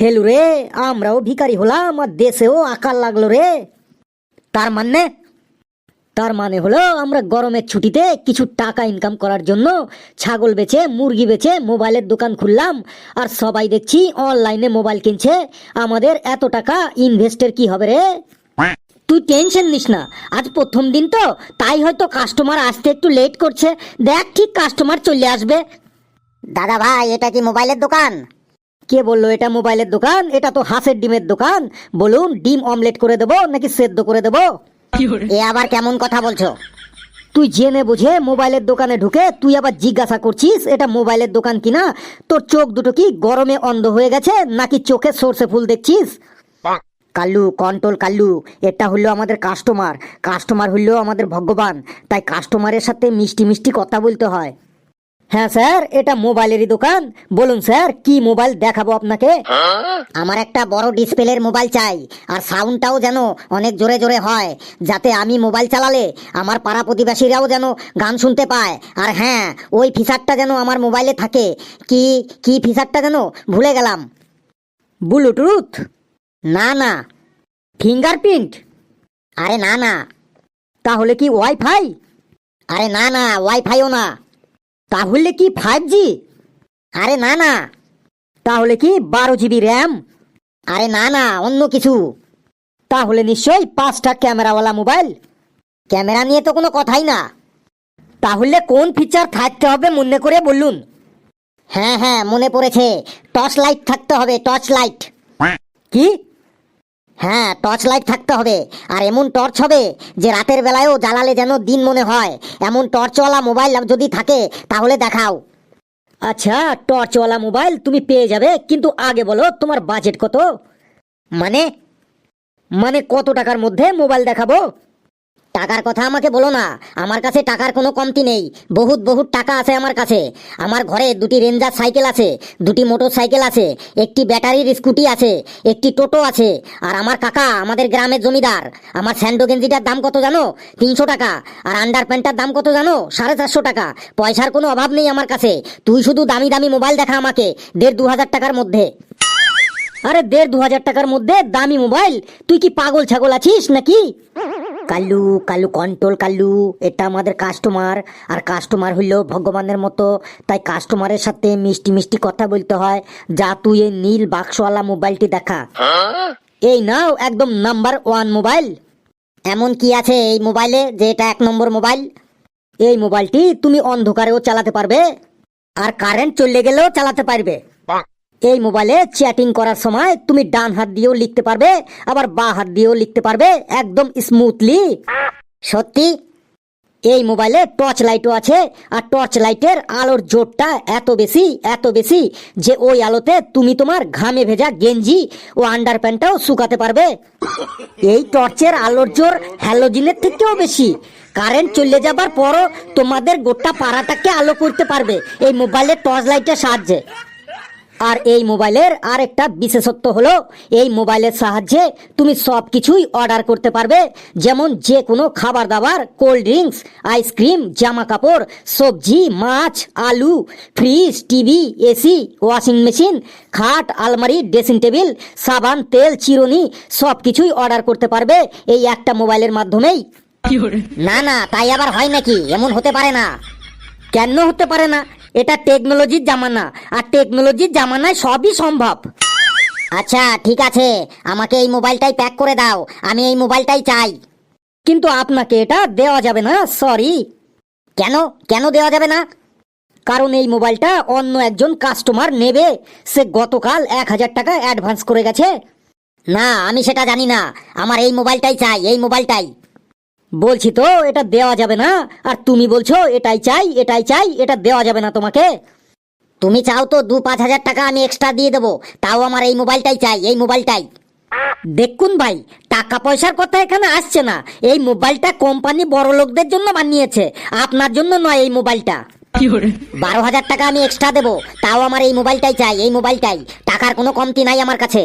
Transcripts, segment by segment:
ফেলু রে, আমরাও ভিখারি হলাম আর দেশেও আকার লাগল রে। তার মানে? তার মানে হলো আমরা গরমের ছুটিতে কিছু টাকা ইনকাম করার জন্য ছাগল বেচে, মুরগি বেচে মোবাইলের দোকান খুললাম আর সবাই দেখছি অনলাইনে মোবাইল কিনছে। আমাদের এত টাকা ইনভেস্টের কি হবে রে? তুই টেনশন নিস না, আজ প্রথম দিন তো, তাই হয়তো কাস্টমার আসতে একটু লেট করছে। দেখ ঠিক কাস্টমার চলে আসবে। দাদা ভাই, এটা কি মোবাইলের দোকান? কে বলল এটা মোবাইলের দোকান? এটা তো হাঁসের ডিমের দোকান। বলুন ডিম অমলেট করে দেবো নাকি সেদ্ধ করে দেবো? এ আবার কেমন কথা বলছো? তুই জেনে বুঝে মোবাইলের দোকানে ঢুকে তুই আবার জিজ্ঞাসা করছিস এটা মোবাইলের দোকান কিনা তোর চোখ দুটো কি গরমে অন্ধ হয়ে গেছে নাকি চোখে সর্ষে ফুল দেখছিস? কাল্লু কন্ট্রোল কাল্লু এটা হলো আমাদের কাস্টমার। কাস্টমার হলো আমাদের ভগবান। তাই কাস্টমারের সাথে মিষ্টি মিষ্টি কথা বলতে হয়। হ্যাঁ স্যার, এটা মোবাইলেরই দোকান। বলুন, স্যার, কি মোবাইল দেখাবো আপনাকে? আমার একটা বড় ডিসপ্লের মোবাইল চাই, আর সাউন্ডটাও যেন অনেক জোরে জোরে হয়, যাতে আমি মোবাইল চালালে আমার পাড়া প্রতিবেশীরাও যেন গান শুনতে পায়। আর হ্যাঁ ওই ফিচারটা যেন আমার মোবাইলে থাকে। কি কি ফিচারটা যেন ভুলে গেলাম? ব্লুটুথ? না না। ফিঙ্গারপ্রিন্ট? আরে, না না। তাহলে কি ওয়াইফাই? আরে, না না, ওয়াইফাইও না। তাহলে কি ফাইভ জি আরে না না। তাহলে কি বারো জিবি র্যাম আরে না না অন্য কিছু। তাহলে নিশ্চয়ই পাঁচটা ক্যামেরাওয়ালা মোবাইল। ক্যামেরা নিয়ে তো কোনো কথাই না। তাহলে কোন ফিচার থাকতে হবে মনে করে বলুন। হ্যাঁ হ্যাঁ মনে পড়েছে। টর্চ লাইট থাকতে হবে টর্চ লাইট কি? হ্যাঁ টর্চ লাইট থাকতে হবে। আর এমন টর্চ হবে যে রাতের বেলায়ও জ্বালালে যেন দিন মনে হয়। এমন টর্চওয়ালা মোবাইল যদি থাকে, তাহলে দেখাও। আচ্ছা টর্চওয়ালা মোবাইল তুমি পেয়ে যাবে, কিন্তু আগে বলো তোমার বাজেট কত? মানে মানে কত টাকার মধ্যে মোবাইল দেখাবো? টাকার কথা আমাকে বলো না। আমার কাছে টাকার কোনো কমতি নেই। বহুত বহুত টাকা আছে আমার কাছে। আমার ঘরে দুটি রেঞ্জার সাইকেল আছে, দুটি মোটর সাইকেল আছে, একটি ব্যাটারির স্কুটি আছে, একটি টোটো আছে। আর আমার কাকা, আমাদের গ্রামের জমিদার, আমার স্যান্ডো গেঞ্জিটার দাম কত জানো? তিনশো টাকা। আর আন্ডার প্যান্টটার দাম কত জানো? সাড়ে চারশো টাকা। পয়সার কোনো অভাব নেই আমার কাছে। তুই শুধু দামি দামি মোবাইল দেখা আমাকে, দেড় দু হাজার টাকার মধ্যে। আরে দেড় দু হাজার টাকার মধ্যে দামি মোবাইল? তুই কি পাগল ছাগল আছিস নাকি? কাল্লু কাল্লু কন্ট্রোল কাল্লু এটা আমাদের কাস্টমার আর কাস্টমার হইল ভগবানের মতো। তাই কাস্টমারের সাথে মিষ্টি মিষ্টি কথা বলতে হয়। যা তুই এই নীল বাক্সওয়ালা মোবাইলটি দেখা। এই নাও একদম নাম্বার ওয়ান মোবাইল। এমন কি আছে এই মোবাইলে যে এটা এক নম্বর মোবাইল? এই মোবাইলটি তুমি অন্ধকারেও চালাতে পারবে। আর কারেন্ট চলে গেলেও চালাতে পারবে। এই মোবাইলে চ্যাটিং করার সময় তুমি ডান হাত দিয়েও লিখতে পারবে, আবার বা হাত দিয়েও লিখতে পারবে একদম স্মুথলি সত্যি, এই মোবাইলে টর্চ লাইটও আছে, আর টর্চ লাইটের আলোর জোরটা এত বেশি এত বেশি যে ওই আলোতে তুমি তোমার ঘামে ভেজা গেঞ্জি ও আন্ডার প্যান্টটাও শুকাতে পারবে। এই টর্চের আলোর জোর হ্যালোজিনের থেকেও বেশি। কারেন্ট চলে যাবার পরও তোমাদের গোটা পাড়াটাকে আলো করতে পারবে, এই মোবাইলের টর্চ লাইটের সাহায্যে। আর এই মোবাইলের আর একটা বিশেষত্ব হলো এই মোবাইলের সাহায্যে তুমি সব কিছুই অর্ডার করতে পারবে যেমন যে কোনো খাবার দাবার কোল্ড ড্রিঙ্কস আইসক্রিম জামা কাপড় সবজি মাছ আলু fridge TV AC washing machine খাট আলমারি ড্রেসিং টেবিল সাবান তেল চিরুনি সব কিছুই অর্ডার করতে পারবে এই একটা মোবাইলের মাধ্যমেই। না না তাই আবার হয় নাকি? এমন হতে পারে না। কেন হতে পারে না? এটা টেকনোলজির জামানা। আর টেকনোলজির জামানায় সবই সম্ভব। আচ্ছা ঠিক আছে। আমাকে এই মোবাইলটাই প্যাক করে দাও। আমি এই মোবাইলটাই চাই। কিন্তু আপনাকে এটা দেওয়া যাবে না সরি কেন? কেন দেওয়া যাবে না? কারণ এই মোবাইলটা অন্য একজন কাস্টমার নেবে। সে গতকাল এক হাজার টাকা অ্যাডভান্স করে গেছে। না, আমি সেটা জানি না। আমার এই মোবাইলটাই চাই, এই মোবাইলটাই। বলছি তো এটা দেওয়া যাবে না? আর তুমি বলছো এটাই চাই এটাই চাই এটা দেওয়া যাবে না তোমাকে। তুমি চাও তো দু পাঁচ হাজার টাকা আমি এক্সট্রা দিয়ে দেবো। তাও আমার এই মোবাইলটাই চাই এই মোবাইলটাই। দেখুন ভাই টাকা পয়সার কথা এখানে আসছে না। এই মোবাইলটা কোম্পানি বড় লোকদের জন্য বানিয়েছে আপনার জন্য নয় এই মোবাইলটা। বারো হাজার টাকা আমি এক্সট্রা দেবো তাও আমার এই মোবাইলটাই চাই এই মোবাইলটাই। টাকার কোনো কমতি নাই আমার কাছে।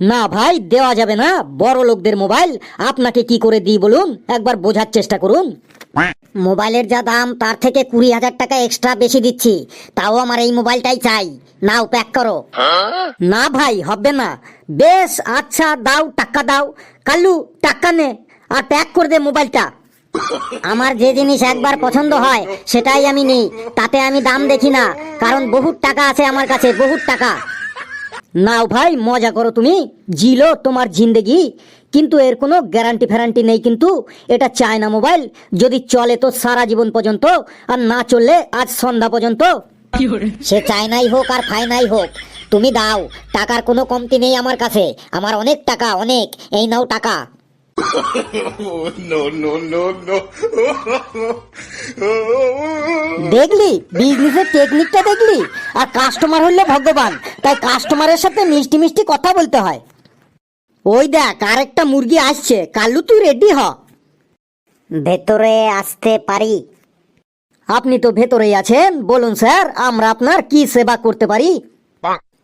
না ভাই, দেওয়া যাবে না। বড় লোকদের মোবাইল, আপনাকে কি করে দিই বলুন? একবার বোঝার চেষ্টা করুন। মোবাইলের যা দাম, তার থেকে কুড়ি হাজার টাকা এক্সট্রা বেশি দিচ্ছি। তাও আমার এই মোবাইলটাই চাই। নাও প্যাক করো। না ভাই, হবে না। বেশ আচ্ছা দাও, টাকা দাও। কালু, টাকা নে। আর প্যাক করে দে মোবাইলটা। আমার যে জিনিস একবার পছন্দ হয়, সেটাই আমি নিই। তাতে আমি দাম দেখি না। কারণ বহুত টাকা আছে আমার কাছে, বহুত টাকা। নাও ভাই মজা করো তুমি। জিলো তোমার জিন্দেগি। কিন্তু এর কোনো গ্যারান্টি ফ্যারান্টি নেই কিন্তু। এটা চায় না মোবাইল। যদি চলে তো সারা জীবন পর্যন্ত আর না চললে আজ সন্ধ্যা পর্যন্ত। সে চায়নাই হোক আর ফাইনাই হোক তুমি দাও। টাকার কোনো কমতি নেই আমার কাছে। আমার অনেক টাকা অনেক। এই নাও টাকা। দেখলি? বিজনেসের টেকনিকটা দেখলি? আর কাস্টমার হইলে ভগবান। তাই কাস্টমারের সাথে মিষ্টি মিষ্টি কথা বলতে হয়। ওই দেখ আরেকটা মুরগি আসছে। কালু তুই রেডি হ। ভেতরে আসতে পারি। আপনি তো ভেতরেই আছেন। বলুন স্যার আমরা আপনার কি সেবা করতে পারি?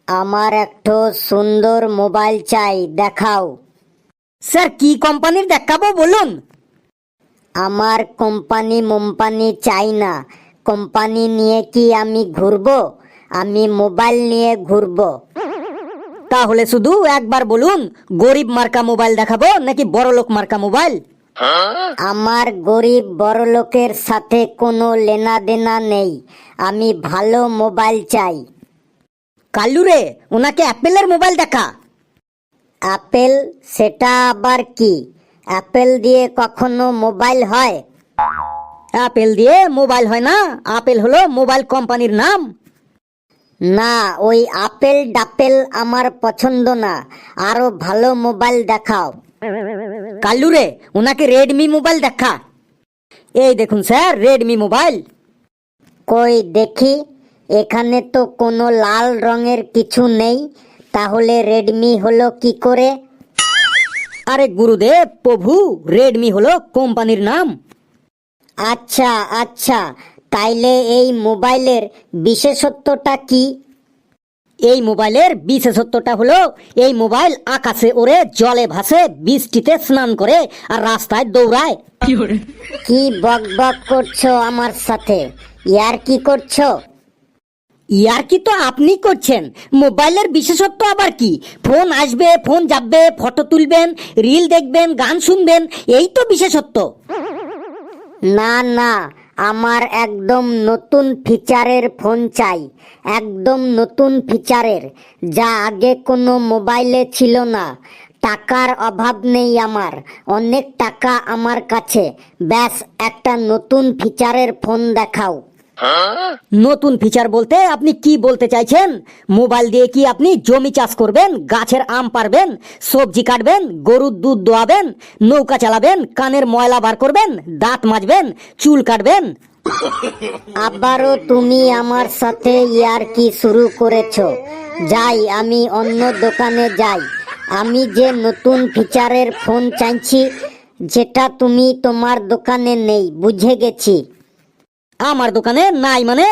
আমার একটু সুন্দর মোবাইল চাই দেখাও। স্যার কি কোম্পানির দেখাবো বলুন? আমার কোম্পানি মোম্পানি চাই না। কোম্পানি নিয়ে কি আমি ঘুরবো? আমি মোবাইল নিয়ে ঘুরবো। তাহলে শুধু একবার বলুন গরিব মার্কা মোবাইল দেখাবো নাকি বড়লোক মার্কা মোবাইল? আমার গরিব বড় লোকের সাথে কোনো লেনা দেনা নেই। আমি ভালো মোবাইল চাই। কালুরে ওনাকে অ্যাপেলের মোবাইল দেখা। অ্যাপেল সেটা আবার কি? অ্যাপেল দিয়ে কখনো মোবাইল হয়? অ্যাপেল দিয়ে মোবাইল হয় না। আপেল হলো মোবাইল কোম্পানির নাম। না ওই আপেল ডাপেল আমার পছন্দ না। আরও ভালো মোবাইল দেখাও। কাল্লু রে ওনাকে রেডমি মোবাইল দেখা। এই দেখুন স্যার রেডমি মোবাইল। কই দেখি এখানে তো কোনো লাল রঙের কিছু নেই। তাহলে রেডমি হলো কি করে? আরে গুরুদেব প্রভু রেডমি হলো কোম্পানির নাম। আচ্ছা আচ্ছা তাইলে এই মোবাইলের বিশেষত্বটা কি? এই মোবাইলের বিশেষত্বটা হলো এই মোবাইল আকাশে ওড়ে জলে ভাসে বৃষ্টিতে স্নান করে আর রাস্তায় দৌড়ায়। কি বক বক করছ আমার সাথে? ইয়ার কি করছ? ইয়ার কি তো আপনি করছেন? মোবাইলের বিশেষত্ব আবার কি? ফোন আসবে, ফোন যাবে, ফটো তুলবেন, রিল দেখবেন, গান শুনবেন, এই তো বিশেষত্ব। না না, আমার একদম নতুন ফিচারের ফোন চাই, একদম নতুন ফিচারের, যা আগে কোনো মোবাইলে ছিল না। টাকার অভাব নেই আমার, অনেক টাকা আমার কাছে। ব্যাস, একটা নতুন ফিচারের ফোন দেখাও। নতুন ফিচার বলতে আপনি কি বলতে চাইছেন? মোবাইল দিয়ে কি আপনি জমি চাষ করবেন, গাছের আম পারবেন সবজি কাটবেন, গরুর দুধ দোয়াবেন, নৌকা চালাবেন, কানের ময়লা বার করবেন, দাঁত মাজবেন, চুল কাটবেন? আবারও তুমি আমার সাথে ইয়ার কি শুরু করেছ? যাই, আমি অন্য দোকানে যাই। আমি যে নতুন ফিচারের ফোন চাইছি, যেটা তুমি তোমার দোকানে নেই, বুঝে গেছি। আমার দোকানে নাই মানে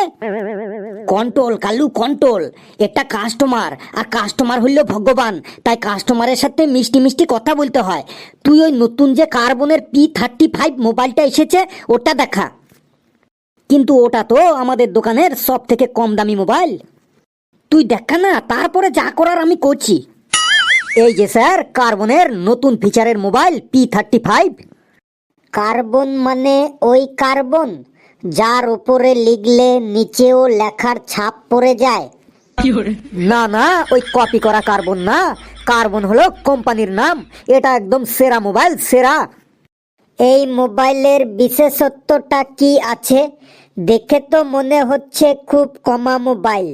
কন্ট্রোল কালু কন্ট্রোল এটা কাস্টমার আর কাস্টমার হইল ভগবান। তাই কাস্টমারের সাথে মিষ্টি মিষ্টি কথা বলতে হয়। তুই ওই নতুন যে কার্বনের পি থার্টি ফাইভ মোবাইলটা এসেছে, ওটা দেখা। কিন্তু ওটা তো আমাদের দোকানের সব থেকে কম দামি মোবাইল তুই দেখা না, তারপরে যা করার আমি করছি। এই যে স্যার, কার্বনের নতুন ফিচারের mobile P thirty five Karbonn মানে ওই কার্বন। যার উপরে লিখলে নিচেও লেখার ছাপ পড়ে যায়। না না ওই কপি করা কার্বন না। কার্বন হলো কোম্পানির নাম। এটা একদম সেরা মোবাইল সেরা। এই মোবাইলের বিশেষত্বটা কি আছে? দেখে তো মনে হচ্ছে খুব কমা মোবাইল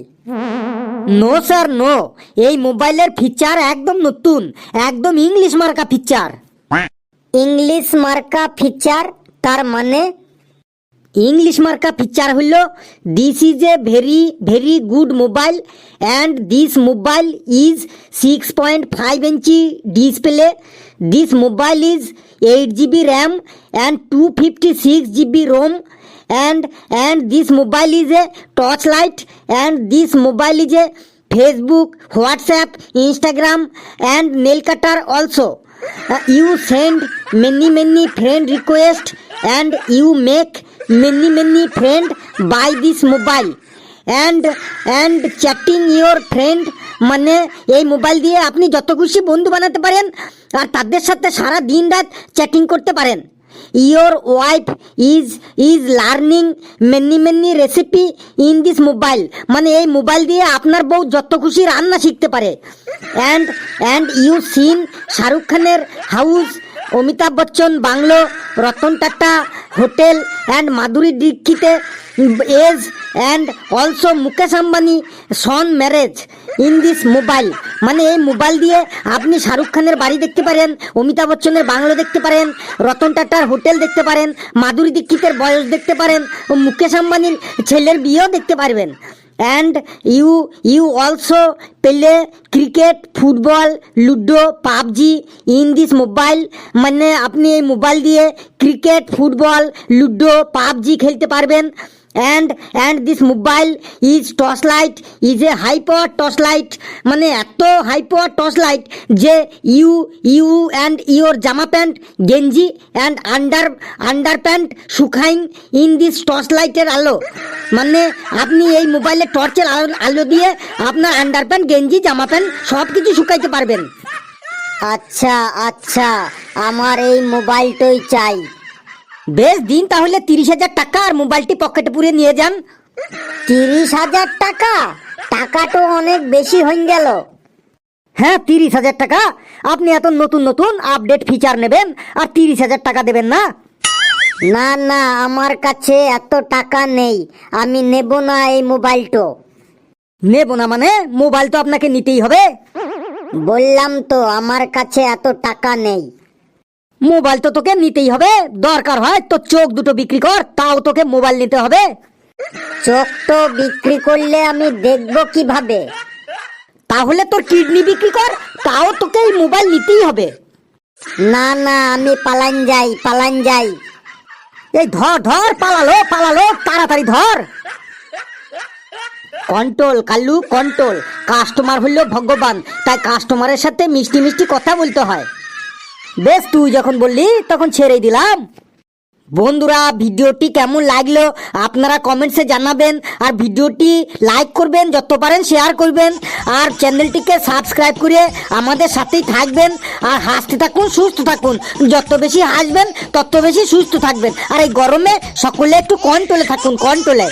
নো স্যার নো এই মোবাইলের ফিচার একদম নতুন। একদম ইংলিশ মার্কা ফিচার ইংলিশ মার্কা ফিচার তার মানে ইংলিশ মার্কা ফিচার হইল this is a very very good mobile and this mobile is six point five inch display this mobile is eight GB RAM and two fifty six GB ROM and and this mobile is a torch light and this mobile is a Facebook WhatsApp Instagram and nail cutter also you send many many friend request and you make many many friend by this mobile and and chatting your friend মানে এই mobile দিয়ে আপনি যত খুশি বন্ধু বানাতে পারেন আর তাদের সাথে সারা দিন রাত চ্যাটিং করতে পারেন। Your wife is is learning many many recipe in this mobile. মানে এই মোবাইল দিয়ে আপনার বউ যত খুশি রান্না শিখতে পারে। And and you seen Shahrukh খানের house Amitabh Bachchan bungalow Ratan Tata hotel and Madhuri দীক্ষিতে age and also Mukesh Ambani son marriage in this mobile মানে এই মোবাইল দিয়ে আপনি শাহরুখ খানের বাড়ি দেখতে পারেন, অমিতাভ বচ্চনের বাংলো দেখতে পারেন, রতন টাটার হোটেল দেখতে পারেন, মাধুরী দীক্ষিতের বয়স দেখতে পারেন, ও মুকেশ আম্বানির ছেলের বিয়েও দেখতে পারবেন। And you you also play cricket football ludo PUBG in this mobile মানে আপনি এই মোবাইল দিয়ে ক্রিকেট ফুটবল লুডো পাবজি খেলতে পারবেন। And and this mobile is torch light is a high power torch light মানে এত হাই পাওয়ার টর্চ লাইট যে you you and your জামা প্যান্ট, গেঞ্জি অ্যান্ড আন্ডার আন্ডার প্যান্ট শুকাইং in this torch লাইটের আলো। মানে আপনি এই মোবাইলে টর্চের আলো আলো দিয়ে আপনার আন্ডার প্যান্ট গেঞ্জি, জামা প্যান্ট সব কিছু শুকাইতে পারবেন। আচ্ছা আচ্ছা আমার এই মোবাইলটাই চাই। বেশ, দিন তাহলে তিরিশ হাজার টাকা আর মোবাইলটি পকেটে পুরে নিয়ে যান। তিরিশ হাজার টাকা? টাকা তো অনেক বেশি হয়ে গেল। হ্যাঁ তিরিশ হাজার টাকা? আপনি এত নতুন নতুন আপডেট ফিচার নেবেন আর তিরিশ হাজার টাকা দেবেন না? না না, আমার কাছে এত টাকা নেই। আমি নেব না এই মোবাইলটো। নেব না মানে? মোবাইল তো আপনাকে নিতেই হবে। বললাম তো, আমার কাছে এত টাকা নেই। মোবাইল তো তোকে নিতেই হবে। দরকার হয় তো চোখ দুটো বিক্রি কর তাও তোকে মোবাইল নিতে হবে। চোখ তো বিক্রি করলে আমি দেখব কীভাবে। তাহলে তোর কিডনি বিক্রি কর তাও তোকে এই মোবাইল নিতেই হবে। না না আমি পালান যাই পালান যাই। এই ধর ধর পালালো পালালো তাড়াতাড়ি ধর। Control Kallu control. কাস্টমার হলো ভগবান তাই কাস্টমারের সাথে মিষ্টি মিষ্টি কথা বলতে হয়। বেশ, তুই যখন বললি, তখন ছেড়ে দিলাম। বন্ধুরা, ভিডিওটি কেমন লাগল আপনারা কমেন্টসে জানাবেন আর ভিডিওটি লাইক করবেন, যত পারেন শেয়ার করবেন আর চ্যানেলটিকে সাবস্ক্রাইব করে আমাদের সাথেই থাকবেন আর হাসতে থাকুন, সুস্থ থাকুন। যত বেশি হাসবেন, তত বেশি সুস্থ থাকবেন। আর এই গরমে সকলে একটু কন্ট্রোলে থাকুন কন্ট্রোলে